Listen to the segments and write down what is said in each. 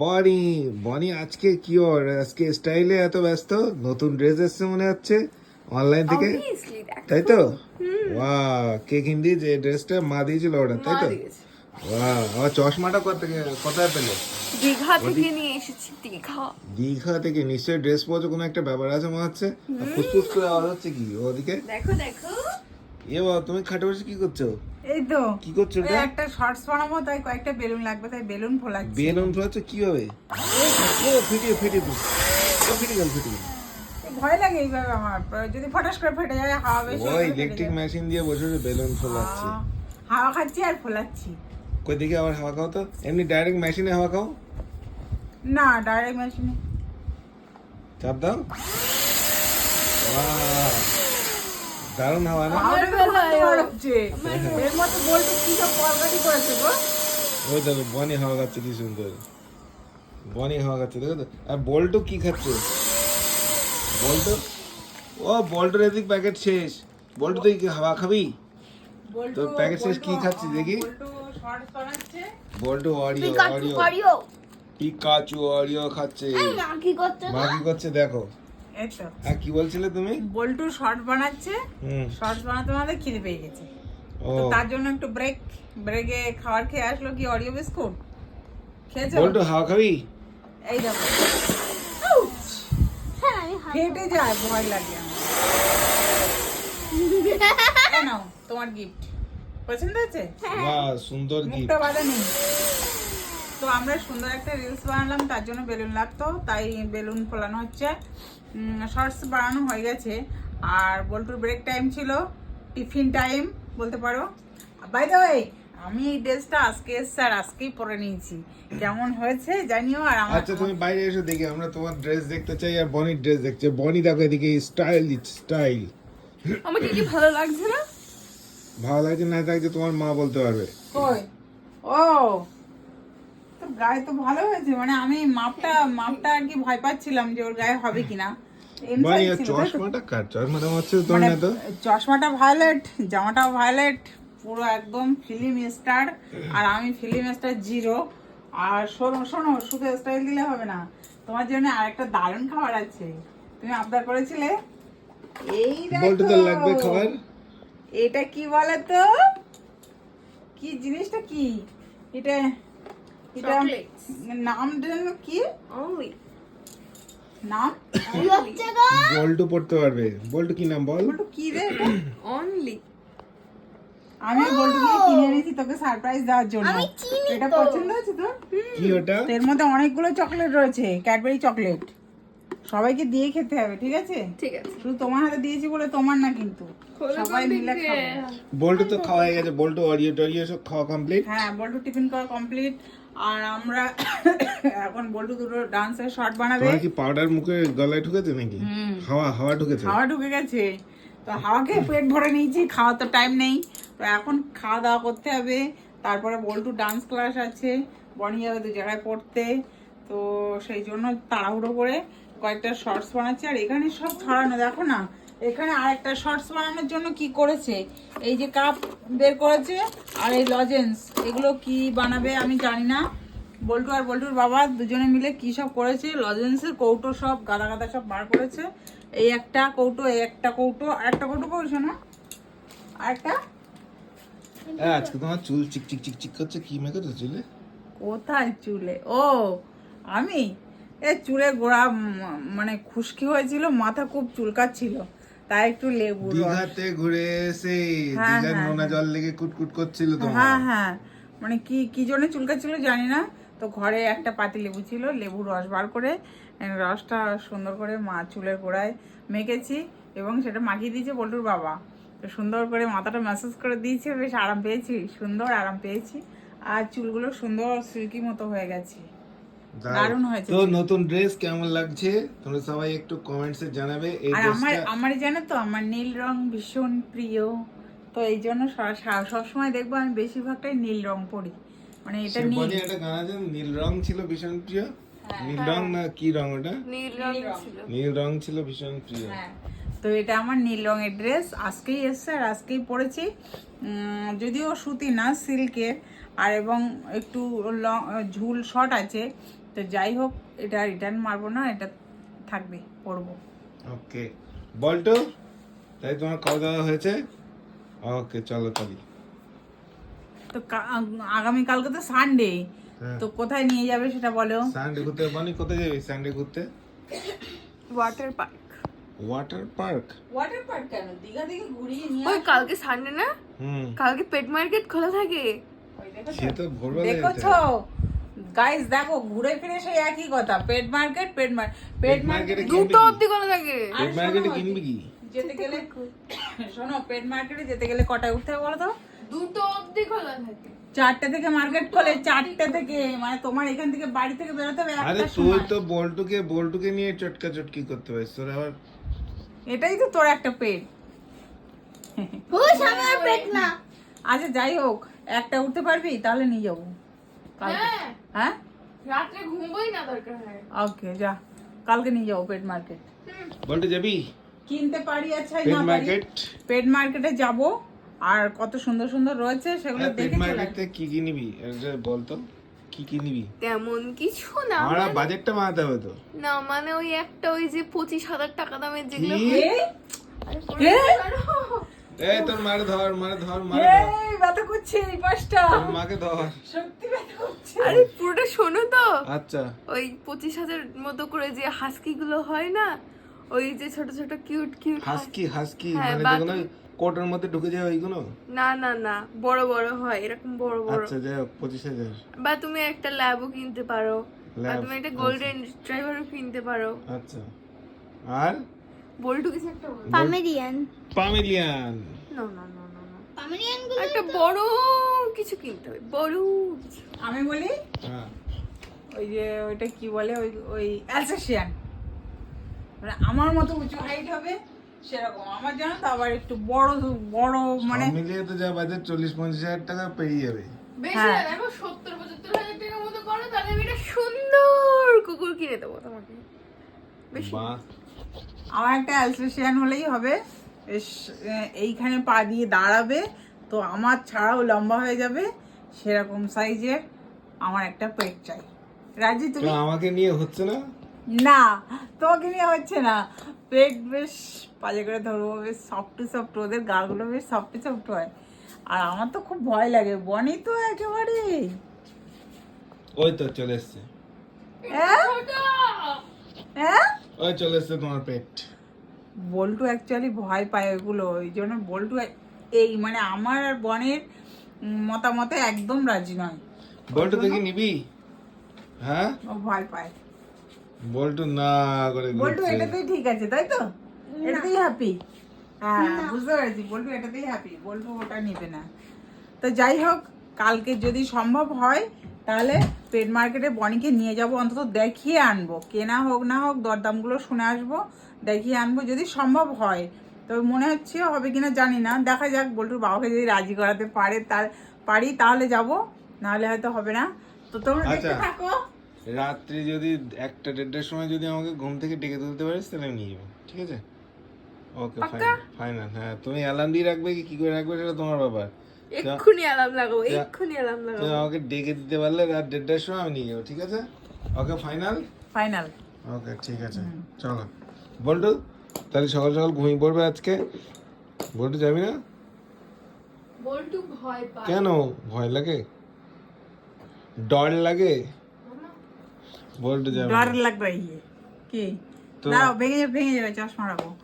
বনি বনি আজকে কি ওর? আজকে স্টাইলে এত ব্যস্ত? নতুন ড্রেস এসছে মনে হচ্ছে অনলাইন থেকে। তাই তো? ওয়া কে কিনদি যে ড্রেসটা মা দিয়েছিল ওটা তাই তো। ওয়া আমার চশমাটা কোথা কোথায় পেলে? দীঘা থেকে নিয়ে এসেছি দীঘা। দীঘা থেকে নিশ্চয়ই ড্রেস পরছো কোনো একটা ব্যাপার আছে মনে হচ্ছে? ফুসফুস করে আওয়াজ হচ্ছে কি ওদিকে? দেখো দেখো। এ বাবা তুমি খাটে বসে কি করছ? এই তো। কি করছ এটা? একটা শর্টস বানাবো তাই কয়েকটা বেলুন লাগবে তাই বেলুন ফোলাচ্ছি। বেলুন ফোলাচ্ছ কীভাবে? ও ফিটিয়ে ফিটিয়ে ও ফিটে গেল ফিটে গেল। ভয় লাগে এইভাবে আমার। যদি ফটাস করে ফেটে যায় হাওয়া বেশি ওই ইলেকট্রিক মেশিন দিয়ে বসে বেলুন ফোলাচ্ছে। হাওয়া খাচ্ছি আর ফোলাচ্ছি। কই দেখি আবার হাওয়া খাও তো। এমনি ডাইরেক্ট মেশিনে হাওয়া খাও? না ডাইরেক্ট মেশিনে চাপ দাও। দারুণ হাওয়া না? তো এর মধ্যে বলতে কি সব তরকারি করেছে গো? ওই দেখো বনি হাওয়া খাচ্ছে কি সুন্দর। বনি হাওয়া খাচ্ছে দেখো তো। আর বল্টু কি খাচ্ছে? বল্টু? ও বল্টুর এদিক প্যাকেট শেষ। বল্টু তুই কি হাওয়া খাবি? তোর প্যাকেট শেষ কি খাচ্ছিস দেখি? Boltu Oreo Pikachu Oreo Pikachu Oreo খাচ্ছে। মা মা কি করছে দেখো। এই তো কি বলছিলে তুমি? বল্টু শর্ট বানাচ্ছে হুম। শর্টস বানাতে বানাতে খিদে পেয়ে গেছে। তো তার জন্য একটু ব্রেক ব্রেকে খাবার খেয়ে আসলো কি অরিও বিস্কুট খেয়েছো? বল্টু হাওয়া খাবি? এই দেখো। হ্যাঁ ফেটে যায় ভয় লাগে আমার। তোমার গিফট পছন্দ হয়েছে? বাহ সুন্দর গিফট মুখটা বাঁধা নেই। তো আমরা সুন্দর একটা রিলস বানালাম তার জন্য বেলুন লাগতো তাই বেলুন ফোলানো হচ্ছে। শর্টস বানানো হয়ে গেছে। আর বল্টুর ব্রেক টাইম ছিল টিফিন টাইম বলতে পারো। বাই দ্য ওয়ে আমি এই ড্রেসটা আজকে এসছে আর আজকেই পরে নিয়েছি। কেমন হয়েছে জানিও আর আমার আচ্ছা তুমি বাইরে এসে দেখি আমরা তোমার ড্রেস দেখতে চাই আর বনির ড্রেস দেখতে চাই। বনি দেখো এদিকে স্টাইল স্টাইল আমাকে কি ভালো লাগছে না? ভালো লাগছে না লাগছে তোমার মা বলতে পারবে। কই? ও গায়ে তো ভালো হয়েছে মানে আমি মাপটা মাপটা আর কি ভয় পাচ্ছিলাম যে ওর গায়ে হবে কিনা? চশমাটা ভায়োলেট জামাটাও ভায়োলেট পুরো একদম ফিল্ম স্টার আর আমি ফিল্ম স্টার জিরো আর শোনো শোনো শুধু স্টাইল দিলে হবে না। তোমার জন্য আরেকটা দারুণ খাবার আছে। তুমি আবদার করেছিলে? এই লাগবে খাবার। এটা কি বলে তো কি জিনিসটা কি? এটা এটা নাম যেন কি? অনলি নাম? কি হচ্ছে গো বল্টু পড়তে পারবে। বল্টু কি নাম বল? বলতো কি রে অনলি আমি কিনে এনেছি তোকে সারপ্রাইজ দেওয়ার জন্য। এটা পছন্দ হয়েছে তোর? কি ওটা? এর মধ্যে অনেকগুলো চকলেট রয়েছে ক্যাডবেরি চকলেট সবাইকে দিয়ে খেতে হবে ঠিক আছে? ঠিক আছে। শুধু তোমার হাতে দিয়েছি বলে তোমার না কিন্তু। সবাই মিলে? বল্টু তো খাওয়া হয়ে গেছে বল্টু অরিও টরিও সব খাওয়া কমপ্লিট হ্যাঁ বল্টু টিফিন করা কমপ্লিট আর আমরা এখন বল্টু দুটো ডান্সের শর্ট বানাবে। কি পাউডার মুখে গলায় ঢুকেছে নাকি? হাওয়া হাওয়া ঢুকেছে? খাওয়া ঢুকে গেছে। তো হাওয়া খেয়ে পেট ভরে নিয়েছি খাওয়ার তো টাইম নেই। তো এখন খাওয়া দাওয়া করতে হবে। তারপরে বল্টু ডান্স ক্লাস আছে বনি যাবে দু জায়গায় পড়তে। তো সেই জন্য তাড়াহুড়ো করে কয়েকটা শর্টস বানাচ্ছি। আর এখানে সব ছড়ানো দেখো না। এখানে আরেকটা শর্টস বানানোর জন্য কি করেছে? এই যে কাপ বের করেছে আর এই লজেন্স এগুলো কি বানাবে আমি জানি না। বল্টু আর বল্টুর বাবা দুজনে মিলে কি সব করেছে? লজেন্সের কৌটো সব গাদা গাদা সব বার করেছে। এই একটা কৌটো এই একটা কৌটো আর একটা কৌটো করেছে না আর একটা? আজকে তোমার চুল চিক চিক চিক চিক করছে কি মেখেছো চুলে? কোথায় চুলে? ও আমি? এ চুলে গোড়া মানে খুশকি হয়েছিল মাথা খুব চুলকাচ্ছিল। তাই একটু লেবু রস। দীঘাতে ঘুরে এসে হ্যাঁ, দীঘার হ্যাঁ, নোনা জল লেগে কুটকুট করছিল তোমার? হ্যাঁ হ্যাঁ। মানে কি কি জন্য চুলকাচ্ছিল জানি না। তো ঘরে একটা পাতি লেবু ছিল লেবু রস বার করে রসটা সুন্দর করে মা চুলের গোড়ায় মেখেছি এবং সেটা মাখিয়ে দিয়েছে বল্টুর বাবা। তো সুন্দর করে মাথাটা ম্যাসাজ করে দিয়েছে বেশ আরাম পেয়েছি সুন্দর আরাম পেয়েছি। আর চুলগুলো সুন্দর সিল্কি মতো হয়ে গেছে। দারুণ। হয়েছে তো নতুন ড্রেস কেমন লাগছে? তোমরা সবাই একটু কমেন্টসে জানাবে। এই আর আমার আমার জানো তো আমার নীল রং ভীষণ প্রিয়। তো এই জন্য সব সময় দেখব আমি বেশিরভাগটাই নীল রং পরি। মানে এটা নীল। একটা গান আছে নীল রং ছিল ভীষণ প্রিয়। হ্যাঁ, নীল রং না কি রং ওটা? নীল রং ছিল। নীল রং ছিল ভীষণ প্রিয়। হ্যাঁ। তো এটা আমার নীল রঙের ড্রেস আজকেই এসছে আর আজকেই পরেছি। উম, যদিও সুতি না সিল্কের আর এবং একটু লং ঝুল শর্ট আছে। তো যাই হোক এটা রিটার্ন মারবো না এটা থাকবে পরবো ওকে বল্টু তাই তোমার খাওয়া দাওয়া হয়েছে? ওকে চলো তালি তো কা- আগামীকালকে তো সানডে হ্যাঁ। তো কোথায় নিয়ে যাবে সেটা বলো? সানডে ঘুরতে বানি কোথায় যাবে সানডে ঘুরতে? Water park water park water park কেন? দীঘা থেকে ঘুরিয়ে নিয়ে ওই কালকে সানডে না? হুম। কালকে পেট মার্কেট খোলা থাকে। সে তো ভোরবেলা দেখেছ? গাইস দেখো ঘুরে ফিরে সেই একই কথা। Pet market pet market pet market দুটো অবধি খোলা থাকে। পেট মার্কেটে কিনবি কি? যেতে গেলে শোনো পেট মার্কেটে যেতে গেলে কটায় উঠতে হবে বলো তো? দুটো অবধি খোলা থাকে। চারটে থেকে মার্কেট খোলে চারটে থেকে। মানে তোমার এখান থেকে বাড়ি থেকে বেরোতে হবে আরে একটা তুই তো বল্টুকে বল্টুকে নিয়ে চটকা চটকি করতে পারিস। তোর আবার এটাই তো তোর একটা পেট আমার পেট না। আচ্ছা যাই হোক একটা উঠতে পারবি তাহলে নিয়ে যাব। হ্যাঁ। হ্যাঁ? রাত্রে ঘুমোই না দরকার হয়। ওকে যা। কালকে নিয়ে যাব পেট মার্কেট। বল্টু যাবি? কিনতে পারি আচ্ছা পেট মার্কেট? পেট মার্কেটে যাব। আর কত সুন্দর সুন্দর রয়েছে সেগুলো পেট দেখে চলে। মার্কেটে কি কি নিবি? এটা বলতো কি কি নিবি? তেমন কিছু না আমরা বাজেটটা বানাতে হবে তো। না মানে ওই একটা ওই যে পঁচিশ হাজার টাকা দামের যেগুলো? এই, তোর মারে ধর মারে ধর মারে ধর। এই, ব্যথা করছে এই পাশটা। তোর মাকে ধর। সত্যি ব্যথা করছে। আরে পুরোটা শোনো তো। আচ্ছা। ওই পঁচিশ হাজার মতো করে যে হাস্কি গুলো হয় না ওই যে ছোট ছোট কিউট কিউট হাসকি হাসকি হ্যাঁ, মানে যেগুলো কোটের মধ্যে ঢুকে যায় ওইগুলো? না না না বড় বড় হয় এরকম বড় বড়। আচ্ছা যাই হোক পঁচিশ হাজার। বা তুমি একটা ল্যাবও কিনতে পারো বা তুমি একটা গোল্ডেন ড্রাইভারও কিনতে পারো। আচ্ছা। আর? বল্টু কিছু একটা বল পামেরিয়ান। পামিলিয়ান না না না না না একটা বড় কিছু কিনতে হবে বড় কিছু। আমি বলি? হ্যাঁ। ওই যে ওইটা কি বলে? ওই ওই অ্যালসেশিয়ান মানে আমার মতো উঁচু হাইট হবে সেরকম। আমার জানো তো আবার একটু বড় বড় মানে মিলিয়ে তো যা বাজেট চল্লিশ পঞ্চাশ হাজার টাকা পেরিয়ে যাবে। বেশি হ্যাঁ। না দেখো সত্তর পঁচাত্তর হাজার টাকার মতো করো তাহলে আমি সুন্দর কুকুর কিনে দেবো তোমাকে। বেশি আমার একটা অ্যালসেশিয়ান হলেই হবে। এইখানে পা দিয়ে দাঁড়াবে তো আমার ছাড়াও লম্বা হয়ে যাবে সেরকম সাইজের আমার একটা পেট চাই। রাজি তুমি? আমাকে নিয়ে হচ্ছে না। না তোমাকে নিয়ে হচ্ছে না। পেট বেশ পাজে করে ধরবো বেশ সফট সফট ওদের গাগুলো বেশ সফট সফট হয়। আর আমার তো খুব ভয় লাগে বনি তো একেবারে। ওই তো চলে এসছে। হ্যাঁ? হ্যাঁ? ওই চলে এসছে তোমার পেট। বল্টু অ্যাকচুয়ালি ভয় পায় ওইগুলো ওই জন্য বল্টু এই মানে আমার আর বনের মতামতে একদম রাজি নয়। বল্টু দেখি নিবি? হ্যাঁ? ও ভয় পায়। বল্টু না করে বল্টু এটাতেই ঠিক আছে তাই তো? এটাতেই হ্যাপি হ্যাঁ বুঝতে পেরেছি বল্টু এটাতেই হ্যাপি বল্টু ওটা নেবে না। তো যাই হোক কালকে যদি সম্ভব হয় তাহলে পেট মার্কেটে বনিকে নিয়ে যাব অন্তত দেখিয়ে আনব। কেনা হোক না হোক দরদামগুলো শুনে আসব দেখিয়ে আনব যদি সম্ভব হয়। তবে মনে হচ্ছে হবে কিনা জানি না দেখা যাক বল্টুর বাবাকে যদি রাজি করাতে পারে তার পারি তাহলে যাব। নাহলে হয়তো হবে না। তো তোমরা দেখতে আচ্ছা। থাকো। রাত্রি যদি একটা দেড়টার সময় যদি আমাকে ঘুম থেকে ডেকে তুলতে পারিস তাহলে আমি নিয়ে যাব ঠিক আছে? ওকে ফাইনাল ফাইনাল হ্যাঁ তুমি অ্যালার্ম দিয়ে রাখবে কি কি করে রাখবে সেটা তোমার ব্যাপার। এক্ষুনি অ্যালার্ম লাগাবো এক্ষুনি অ্যালার্ম লাগাবো। আমাকে ডেকে দিতে পারলে রাত দেড়টার সময় আমি নিয়ে যাব ঠিক আছে? ওকে ফাইনাল ফাইনাল ওকে ঠিক আছে। চলো। বল্টু তাহলে সকাল সকাল ঘুমিয়ে পড়বে আজকে? বল্টু যাবি না? বল্টু ভয় পায়। কেন? ভয় লাগে? ডর লাগে? বল্টু যাবে ডর লাগ রही है কি? তো- দাঁড়াও ভেঙে যাবে ভেঙে যাবে চশমা রাখো।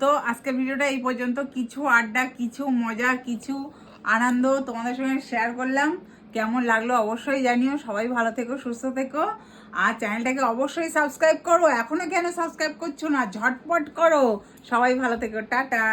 তো আজকের ভিডিওটা এই পর্যন্ত। কিছু আড্ডা কিছু মজা কিছু আনন্দ তোমাদের সঙ্গে শেয়ার করলাম। কেমন লাগল অবশ্যই জানিও। সবাই ভালো থেকো, সুস্থ থেকো। আর চ্যানেলটাকে অবশ্যই সাবস্ক্রাইব করো। এখনও কেন সাবস্ক্রাইব করছ না? ঝটপট করো। সবাই ভালো থেকো। টাটা।